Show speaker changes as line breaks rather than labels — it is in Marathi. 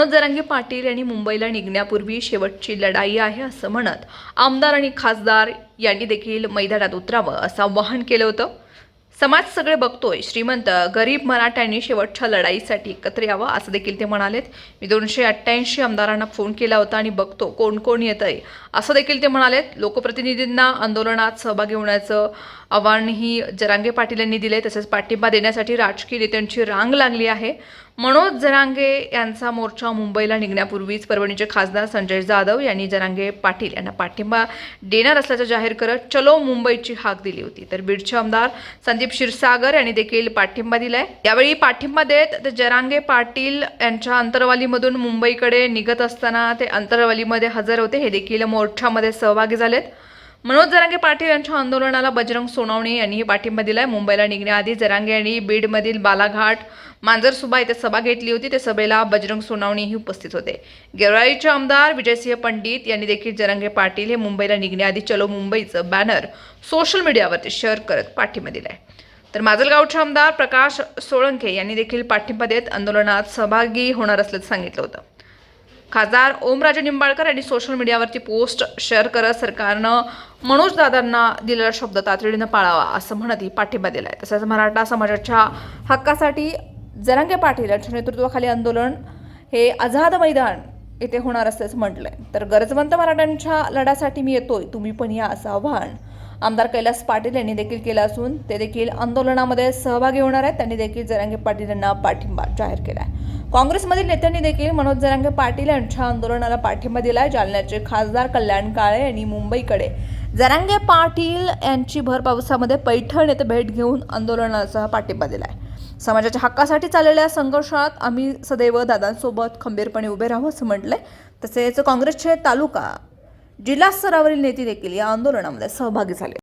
मनोज जरांगे पाटील यांनी मुंबईला निघण्यापूर्वी शेवटची लढाई आहे असं म्हणत आमदार आणि खासदार यांनी देखील मैदानात उतरावं असं आवाहन केलं होतं. समाज सगळे बघतोय श्रीमंत गरीब मराठ्यांनी शेवटच्या लढाईसाठी एकत्र यावं असं देखील ते म्हणालेत. मी दोनशे अठ्ठ्याऐंशी आमदारांना फोन केला होता आणि बघतो कोण कोण येत आहे असं देखील ते म्हणालेत. लोकप्रतिनिधींना आंदोलनात सहभागी होण्याचं आव्हानही जरांगे पाटील यांनी दिले तसेच पाठिंबा देण्यासाठी राजकीय नेत्यांची रांग लागली आहे. मनोज जरांगे यांचा मोर्चा मुंबईला निघण्यापूर्वीच परभणीचे खासदार संजय जाधव यांनी जरांगे पाटील यांना पाठिंबा देणार असल्याचं जाहीर करत चलो मुंबईची हाक दिली होती. तर बीडचे आमदार संदीप क्षीरसागर यांनी देखील पाठिंबा दिलाय. यावेळी पाठिंबा देत ते जरांगे पाटील यांच्या अंतरवालीमधून मुंबईकडे निघत असताना ते अंतरवालीमध्ये हजर होते. हे देखील मोर्चामध्ये सहभागी झालेत. मनोज जरांगे पाटील यांच्या आंदोलनाला बजरंग सोनावणे यांनीही पाठिंबा दिलाय. मुंबईला निघण्याआधी जरांगे यांनी बीडमधील बालाघाट मांजरसुबा येथे सभा घेतली होती. त्या सभेला बजरंग सोनावणेही उपस्थित होते. गेवराईचे आमदार विजयसिंह पंडित यांनी देखील जरांगे पाटील हे मुंबईला निघण्याआधी चलो मुंबईचं बॅनर सोशल मीडियावरती शेअर करत पाठिंबा दिलाय. तर माजलगावचे आमदार प्रकाश सोळंके यांनी देखील पाठिंबा देत आंदोलनात सहभागी होणार असल्याचं सांगितलं होतं. खासदार ओमराजे निंबाळकर यांनी सोशल मीडियावरती पोस्ट शेअर करत सरकारनं मनोज दादांना दिलेला शब्द तातडीनं पाळावा असं म्हणतही पाठिंबा आहे तसंच मराठा समाजाच्या हक्कासाठी जरांगे पाटील यांच्या नेतृत्वाखाली आंदोलन हे आझाद मैदान येथे होणार असल्याचं म्हटलंय. तर गरजवंत मराठ्यांच्या लढ्यासाठी मी येतोय तुम्ही पण या असं आव्हान आमदार कैलास पाटील यांनी देखील केलं असून ते देखील आंदोलनामध्ये सहभागी होणार आहेत. त्यांनी देखील जरांगे पाटील यांना पाठिंबा जाहीर केला आहे काँग्रेसमधील नेत्यांनी देखील मनोज जरांगे पाटील यांच्या आंदोलनाला पाठिंबा दिला आहे जालन्याचे खासदार कल्याण काळे यांनी मुंबईकडे. जरांगे पाटील यांची भर पावसामध्ये पैठण येथे भेट घेऊन आंदोलनाचा पाठिंबा दिला आहे समाजाच्या हक्कासाठी चाललेल्या संघर्षात आम्ही सदैव दादांसोबत खंबीरपणे उभे राहू असं म्हटलंय. तसेच काँग्रेसचे तालुका जिल्हा स्तरावरील नेते देखील या आंदोलनामध्ये सहभागी झाले.